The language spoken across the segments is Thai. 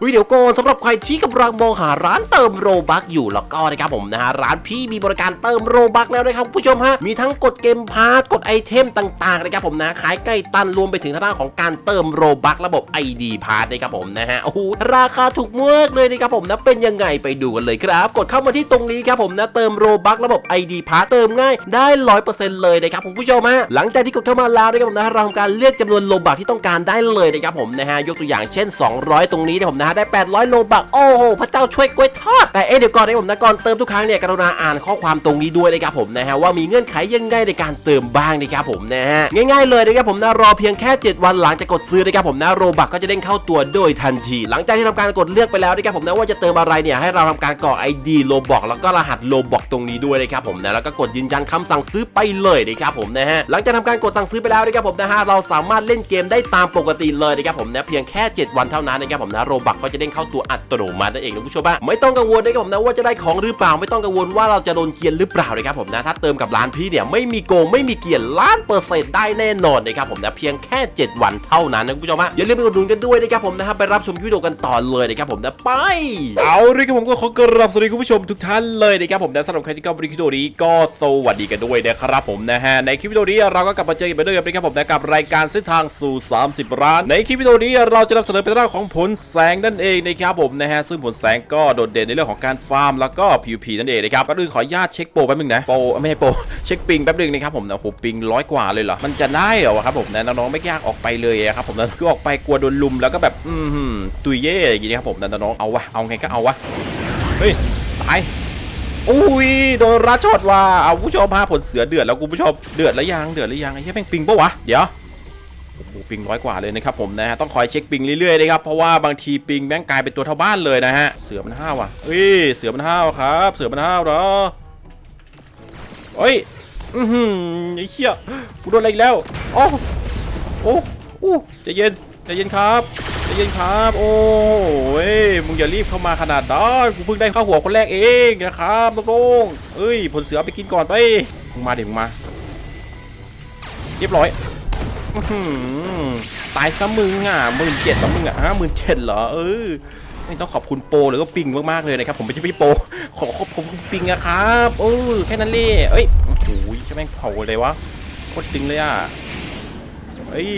เฮ้ยเดี๋ยวก่อนสำหรับใครที่กำลังมองหาร้านเติมโรบักอยู่แล้วก็นะครับผมนะฮะร้านพี่มีบริการเติมโรบักแล้วนะครับผู้ชมฮะมีทั้งกดเกมพาร์ทกดไอเทมต่างๆนะครับผมนะขายใกล้ตันรวมไปถึงทางด้านของการเติมโรบักระบบ ID พาร์ทนะครับผมนะฮะโอ้โหราคาถูกมากเลยนะครับผมนะเป็นยังไงไปดูกันเลยครับ กดเข้ามาที่ตรงนี้ครับผมนะเติมโรบักระบบ ID พาร์ทเติมง่ายได้ร้อยเปอร์เซ็นต์เลยนะครับคุณผู้ชมฮะหลังจากที่กดเข้ามาแล้วนะครับผมนะเราทำการเลือกจำนวนโลบักที่ต้องการได้เลยนะครับผมนะฮะยกตัวอย่างเช่น 200 ตรงนี้นะผมนะได้ 800 โลบักโอ้โหพระเจ้าช่วยกล้วยทอด แต่เอ๊ะเดี๋ยวก่อนนะครับผมนะก่อนเติมทุกครั้งเนี่ยกรุณาอ่านข้อความตรงนี้ด้วยนะครับผมนะฮะว่ามีเงื่อนไขยังไงในการเติมบ้างนะครับผมนะฮะง่ายๆเลยนะครับผมนะรอเพียงแค่ 7 วันหลังจากกดซื้อนะครับผมนะโรบักก็จะเด้งเข้าตัวโดยทันที หลังจากที่ทำการกดเลือกไปแล้วนะครับผมนะว่าจะเติมอะไรเนี่ยให้เราทำการกรอก ID โลบอกแล้วก็รหัสโลบอกตรงนี้ด้วยนะครับผมนะแล้วก็กดยืนยันคำสั่งซื้อไปเลยนะครับผมนะฮะหลังจากทำการกดสั่งซื้อไปแล้วนะครับผมนะฮะเราสามารถเล่นเกมได้ตามปกติเลยนะครับผมนะเพียงแค่ 7 วันเท่านั้นนะครับผมนะโรบักก็จะเด้งเข้าตัวอัตโนมัตินั่นเองนะผู้ชมอะไม่ต้องกังวลนะครับผมนะว่าจะได้ของหรือเปล่าไม่ต้องกังวลว่าเราจะโดนเกียนหรือเปล่านะครับผมนะถ้าเติมกับร้านพี่เนี่ยไม่มีโกงไม่มีเกียนล้านเปอร์เซ็นต์ได้แน่นอนนะครับผมนะเพียงแค่ 7 วันเท่านั้นนะคุณผู้ชมอะอย่าลืมไปอุดหนุนกันด้วยนะครับผมนะฮะไปรับชมคลิปวิดีโอกันต่อเลยนะครับผมนะไปเอาเลยครับผมก็ขอกราบสวัสดีคุณผู้ชมทุกท่านเลยนะครับผมนะสำหรับใครที่เข้ามาดูคลิปวิดีโอนี้ก็สวัสดีกันด้วยนะครับผมนะฮะในคลิปวิดีโอนี้เราก็กลับมาเจอกันไปด้วยกันนะครับผมนะกับรายการเส้นทางสู่ 30ร้านในคลิปวิดีโอนี้เราจะนำเสนอเป็นเรื่องของผลแสงนั่นเองนะครับผมนะฮะซึ่งผลแสงก็โดดเด่นในเรื่องของการฟาร์มแล้วก็ PVP นั่นเองนะครับก็ดูขออนุญาตเช็คโปรแป๊บนึงนะโปรไม่ใช่โปรเช็คปิงแป๊บนึงนะครับผมนะโหปิงร้อยกว่าเลยเหรอมันจะได้เหรอครับผมนะน้องๆไม่ยากออกไปเลยอะครับผมนะคือออกไปกลัวโดนลุมแล้วก็แบบอืมหืมตุยเย่อย่างงี้นะครับผมนะน้องๆเอาวะเอาไงก็เอาวะเฮ้ยตายอุ้ยโดนรัดช็อตว่ะเอาผู้ชมพาผลเสือเดือดแล้วคุณผู้ชมเดือดแล้วยังเดือดแล้วยังไอ้เหี้ยแม่งปิงปะวะเดี๋ยว โอ้โหปิงร้อยกว่าเลยนะครับผมนะฮะต้องคอยเช็คปิงเรื่อยๆนะครับเพราะว่าบางทีปิงแม่งกลายเป็นตัวเท่าบ้านเลยนะฮะเสือมันห้าวว่ะเฮ้ยเสือมันห้าวครับ เสือมันห้าวเหรอเฮ้ยอือหือไอ้เหี้ยกูโดนอะไรอีกแล้วโอ้โอ้โอ้ใจเย็นใจเย็นครับใจเย็นครับ โอ้ยมึงอย่ารีบเข้ามาขนาดนั้นกูเพิ่งได้เข้าหัวคนแรกเองนะครับตรงๆเอ้ยผลเสือไปกินก่อนไปมึงมาเดี๋ยวมึงมา เรียบร้อย ตายซะมึงอะหมื่นเจ็ดซะมึงอะฮะหมื่นเจ็ดเหรอเออไม่ต้องขอบคุณโปรหรือก็ปิงมากๆเลยนะครับผมไม่ใช่พี่โป ขอขอบคุณปิงนะครับเออแค่นั้นเลยเอ้ยโอ้โหใช่แม่งเผาเลยวะโคตรจริงเลยอะเฮ้ย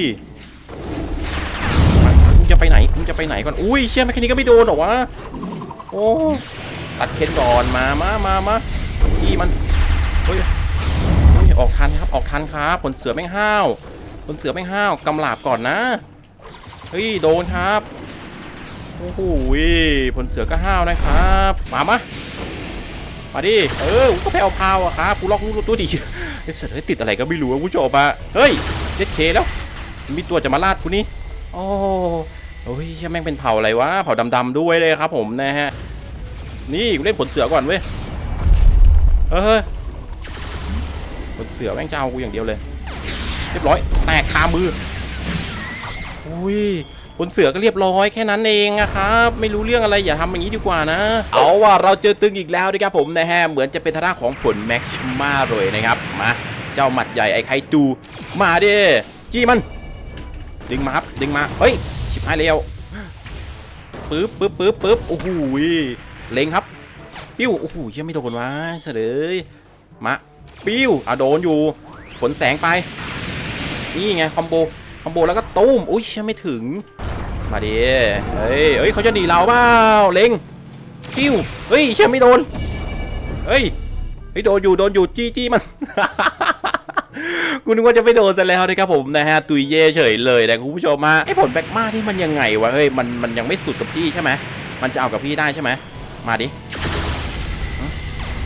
มึงจะไปไหนมึงจะไปไหนก่อนอุ้ยเชี่ยแม่แค่นี้ก็ไม่โดนหรอวะโอ้ตัดเคนก่อนมามามามาอีมันเฮ้ยออกทันครับออกทันครับผลเสือแม่งห้าว ผลเสือแม่ห้าวกำลาบก่อนนะ เฮ้ย โดนครับ โอ้โหผลเสือก็ห้าวนะครับ มามามาดิ เออ กูก็ไปเอาพาวอะครับกูล็อกลูกตัวดิไอ้เสือได้ติดอะไรก็ไม่รู้อะกูจะออกมาเฮ้ยเด็ดเคแล้ว มีตัวจะมาลาดกูนี่โอ้โอ้ยเชี่ยแม่งเป็นเผ่าอะไรวะ เผ่าดำๆด้วยเลยครับผมนะฮะ นี่กูเล่นผลเสือก่อนเว้ย เออผลเสือแม่งจะเอากูอย่างเดียวเลย เรียบร้อย แตกคามือ อุ้ยผลเสือก็เรียบร้อยแค่นั้นเองนะครับ ไม่รู้เรื่องอะไรอย่าทำอย่างนี้ดีกว่านะ เอาว่าเราเจอตึงอีกแล้วนะครับผมนะฮะ เหมือนจะเป็นทางด้าของผลแม็กชมาเลยนะครับ มา เจ้าหมัดใหญ่ไอ้ไคจู มาดิจี้มัน ดึงมาครับ ดึงมา เฮ้ย ชิบหายแล้วปึ๊บปึ๊บปึ๊บปึ๊บโอ้โหเล็งครับ ปิ้ว โอ้โหยังไม่โดนวะเสยเลยมา ปิ้ว อะโดนอยู่ ผลแสงไป นี่ไงคอมโบคอมโบแล้วก็ตุ้มอุ้ยยังไม่ถึง มาดิเฮ้ยเฮ้ยเขาจะหนีเราเปล่าเล็งปิ้วเฮ้ยยังไม่โดนเฮ้ยเฮ้ยโดนอยู่โดนอยู่จี้จี้มันกูนึกว่าจะไม่โดนซะแล้วนะครับผมนะฮะตุยเย่เฉยเลยนะคุณผู้ชมมาไอ้ผลแบกมาที่มันยังไงวะเฮ้ยมันมันยังไม่สุดกับพี่ใช่ไหมมันจะเอากับพี่ได้ใช่ไหมมาดิ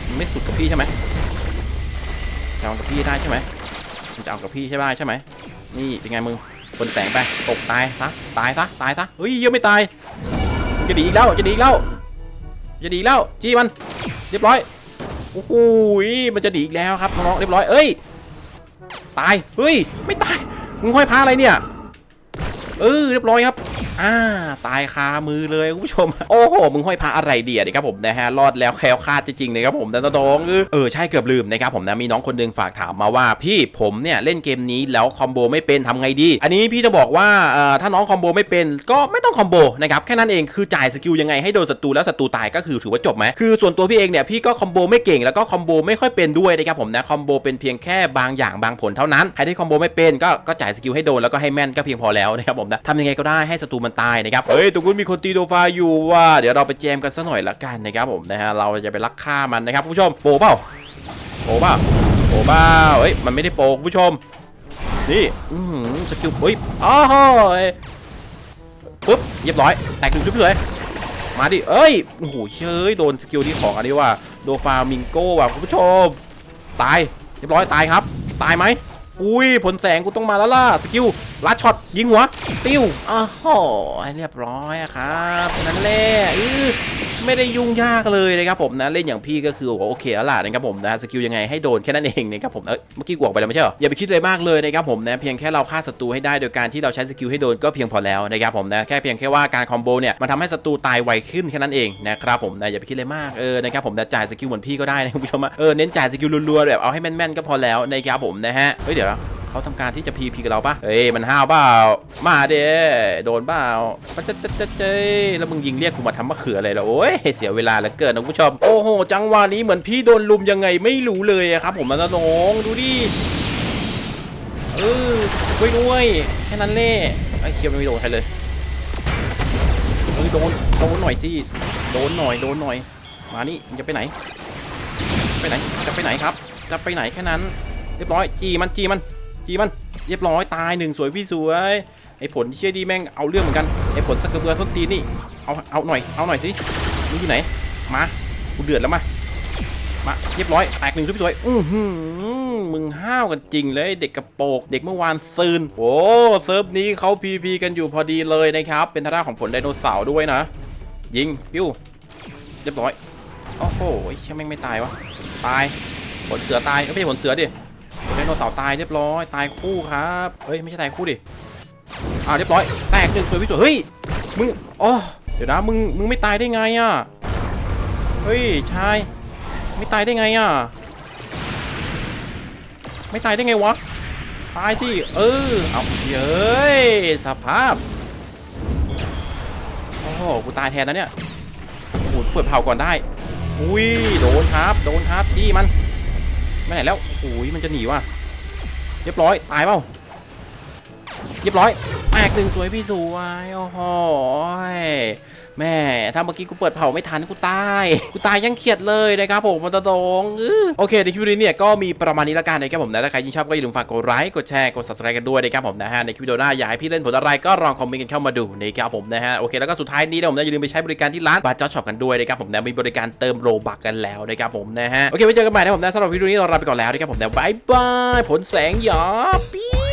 มันไม่สุดกับพี่ใช่ไหมจะเอากับพี่ได้ใช่ไหม มันจะเอากับพี่ใช่ไหมใช่ไหมนี่เป็นไงมึงคนแสงไปตกตายซะตายซะตายซะเฮ้ยยังไม่ตายจะดีอีกแล้วจะดีอีกแล้วจะดีแล้วจี้มันเรียบร้อยโอ้โหมันจะดีอีกแล้วครับน้องๆเรียบร้อยเอ้ยตายเฮ้ยไม่ตายมึงห้อยพาอะไรเนี่ย เออเรียบร้อยครับ อ่า ตายคามือเลยคุณผู้ชม โอ้โห มึงห้อยพระอะไรเดียนะครับผมนะฮะ รอดแล้วแคล้วคลาดจริงๆนะครับผมนะน้องเออเออใช่เกือบลืมนะครับผมนะ มีน้องคนหนึงฝากถามมาว่าพี่ผมเนี่ยเล่นเกมนี้แล้วคอมโบไม่เป็นทำไงดี อันนี้พี่จะบอกว่าเอ่อถ้าน้องคอมโบไม่เป็นก็ไม่ต้องคอมโบนะครับ แค่นั้นเอง คือจ่ายสกิลยังไงให้โดนศัตรูแล้วศัตรูตายก็คือถือว่าจบไหมคือส่วนตัวพี่เองเนี่ยพี่ก็คอมโบไม่เก่งแล้วก็คอมโบไม่ค่อยเป็นด้วยนะครับผมนะ คอมโบเป็นเพียงแค่บางอย่างบางผลเท่านั้น ใครที่คอมโบไม่เป็นก็ก็จ่ายสกิลให้โดนแล้วก็ให้แม่นก็เพียงพอแล้วนะครับผมนะทำยังไงก็ได้ให้ศัตรูมันตายนะครับเฮ้ยตรงนู้นมีคนตีโดฟาอยู่ว่าเดี๋ยวเราไปแจมกันสักหน่อยละกันนะครับผมนะฮะเราจะไปลักฆ่ามันนะครับผู้ชมโปเปล่าโปเปล่าโปเปล่าเฮ้ยมันไม่ได้โปคุณผู้ชม นี่อือหือสกิลเฮ้ยอ้าวเฮ้ยปุ๊บเรียบร้อยแตกหนึ่งชุบเลยมาดิ เอ้ย โอ้โหเชยโดนสกิลที่ของอันนี้ว่า โดฟามิงโก้ว่ะคุณผู้ชม ตาย เรียบร้อยตายครับ ตายไหม อุ้ยผลแสงกูต้องมาแล้วล่ะสกิลลัดช็อตยิงหัวติ้วอ้าวโหเรียบร้อยครับนั่นแหละอื้อ ไม่ได้ยุ่งยากเลยนะครับผมนะเล่นอย่างพี่ก็คือโอ้โอเคแล้วล่ะนะครับผมนะสกิลยังไงให้โดนแค่นั้นเองนะครับผมเอ้ยเมื่อกี้กวกไปแล้วไม่ใช่เหรออย่าไปคิดเลยมากเลยนะครับผมนะเพียงแค่เราฆ่าศัตรูให้ได้โดยการที่เราใช้สกิลให้โดนก็เพียงพอแล้วนะครับผมนะแค่เพียงแค่ว่าการคอมโบเนี่ยมันทำให้ศัตรูตายไวขึ้นแค่นั้นเองนะครับผมนะอย่าไปคิดเลยมากเออนะครับผมนะจ่ายสกิลเหมือนพี่ก็ได้นะคุณผู้ชมเออเน้นจ่ายสกิลรัวๆแบบเอาให้แม่นๆก็พอแล้วนะครับผมนะฮะเฮ้ยเดี๋ยว เขาทำการที่จะพีพีกับเราปะเฮ้ยมันห้าวเปล่ามาเด้โดนเปล่ามันจะจะจะเจแล้วมึงยิงเรียกกูมาทำมะเขืออะไรล่ะโอ้ยเสียเวลาเหลือเกินนะคุณผู้ชมโอ้โหจังหวะนี้เหมือนพี่โดนลุมยังไงไม่รู้เลยครับ ผมนะน้องดูดิเออช่วยด้วยแค่นั้นแหละไอ้เคียวไม่โดนใครเลยเฮ้ยโดนโดนหน่อยสิโดนหน่อยโดนหน่อย มานี่มึงจะไปไหน ไปไหนจะไปไหนครับ จะไปไหนแค่นั้น เรียบร้อยจีมันจีมัน จีมันเรียบร้อยตายหนึ่งสวยพี่สวยไอ้ผลเชี่ยดีแม่งเอาเรื่องเหมือนกันไอ้ผลสกกระเบือส้นตีนนี่เอาเอาหน่อยเอาหน่อยสิมึงที่ไหนมากูเดือดแล้วมามาเรียบร้อยแตกหนึ่งชุบพี่สวยอือหือมึงห้าวกันจริงเลยเด็กกระโปกเด็กเมื่อวานซืนโอ้เซิร์ฟนี้เขาพีพีกันอยู่พอดีเลยนะครับ เป็นทางด้าของผลไดโนเสาร์ด้วยนะ ยิงปิ้วเรียบร้อยโอ้โหเชี่ยแม่งไม่ตายวะตายผลเสือตายไม่ใช่ผลเสือดิ โนเสาร์ตายเรียบร้อยตายคู่ครับเฮ้ยไม่ใช่ตายคู่ดิอ่าเรียบร้อยแตกหนึ่งสวยพี่สวยเฮ้ยมึงอ๋อเดี๋ยวนะมึงมึงไม่ตายได้ไงอะเฮ้ยชายไม่ตายได้ไงอะไม่ตายได้ไงวะตายสิเออเอาเย้ยสภาพโอ้โหกูตายแทนนะเนี่ยโอ้โหเปิดเผาก่อนได้อุ้ยโดนครับโดนครับจี้มันไม่ไหนแล้วอุ้ยมันจะหนีว่ะ รียบร้อย ตายเปล่าเรียบร้อยแตกหนึ่งสวยพี่สวย โอ้โห แม่ถ้าเมื่อกี้กูเปิดเผาไม่ทันกูตาย กูตายยังเขียดเลยนะครับผมมันตะตรงอื้อโอเคในคลิปนี้เนี่ยก็มีประมาณนี้ละกันนะครับผมนะถ้าใครยิ่งชอบก็อย่าลืมฝากกดไลค์กดแชร์กด subscribe กันด้วยนะครับผมนะฮะในคลิปวิดีโอหน้าอยากให้พี่เล่นผลอะไรก็ลองคอมเมนต์กันเข้ามาดูนะครับผมนะฮะโอเคแล้วก็สุดท้ายนี้นะผมนะอย่าลืมไปใช้บริการที่ร้านบาร์จอช็อปกันด้วยนะครับผมนะมีบริการเติมโรบักกันแล้วนะครับผมนะฮะโอเคไว้เจอกันใหม่นะผมนะสำหรับวิดีโอนี้เราลาไปก่อนแล้วนะครับผมนะบายบายผลแสงหยาปิ้